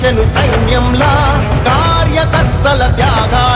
వచ్చెను సైన్యంలా కార్యకర్తల త్యాగా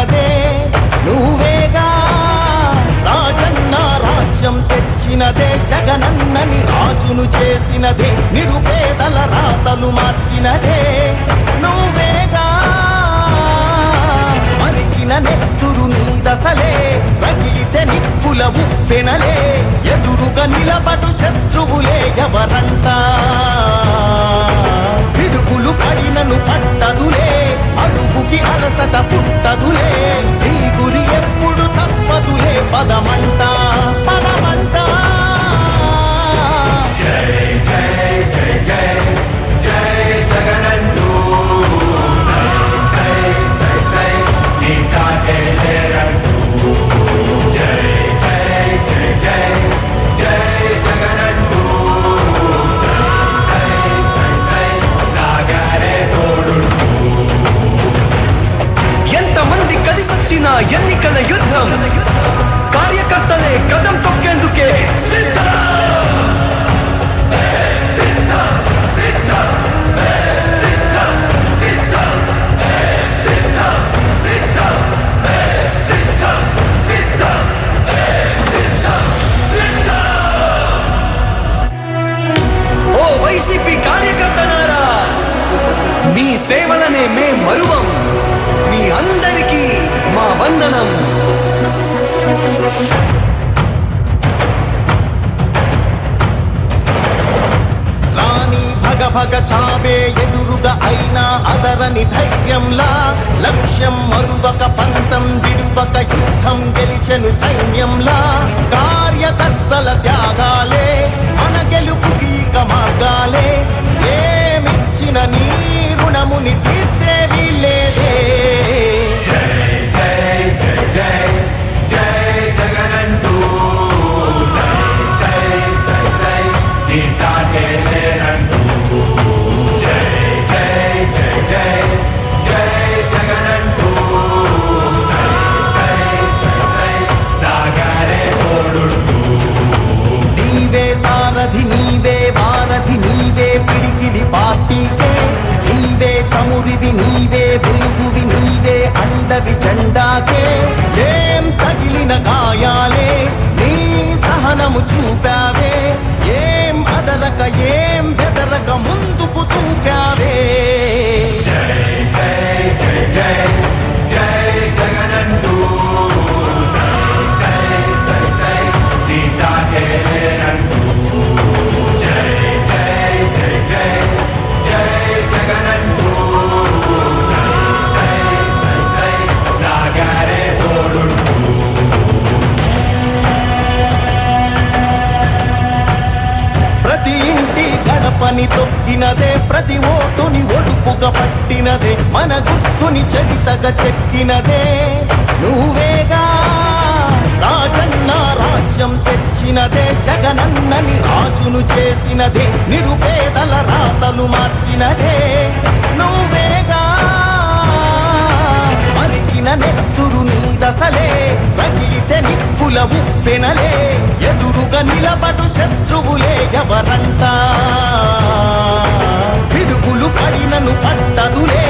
తెచ్చినదే నువ్వేగా రాజన్న రాజ్యం తెచ్చినదే జగనన్నని రాజును చేసినదే నిరుపేదల రాతలు మార్చినదే. నువ్వేగా మరిచిన నెత్తురు నీదసలే రగిలితే నిప్పుల ఉప్పెనలే. ఎదురుగా నిలబడు శత్రువులే ఎవర తుని చరితగా చెక్కినదే నువ్వేగా రాజన్న రాజ్యం తెచ్చినదే. జగనన్నని రాజును చేసినదే. నిరుపేదల రాతలు మార్చినదే. నువ్వేగా అరిగిన నెత్తురు నీదసలే. రగిలితే నిప్పుల ఉప్పెనలే. ఎదురుగా నిలబడు శత్రువులే ఎవరంట? పిడుగులు పడినను పట్టదులే.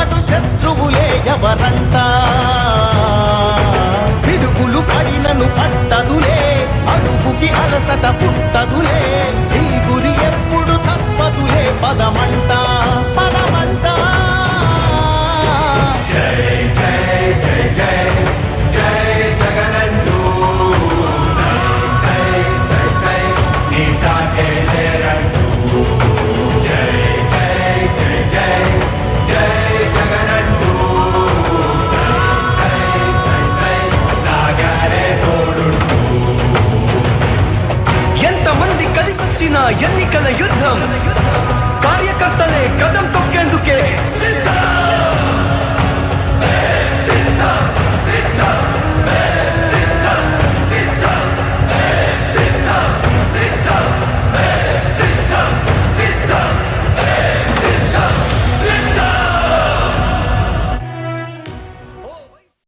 అలసట పుట్టదు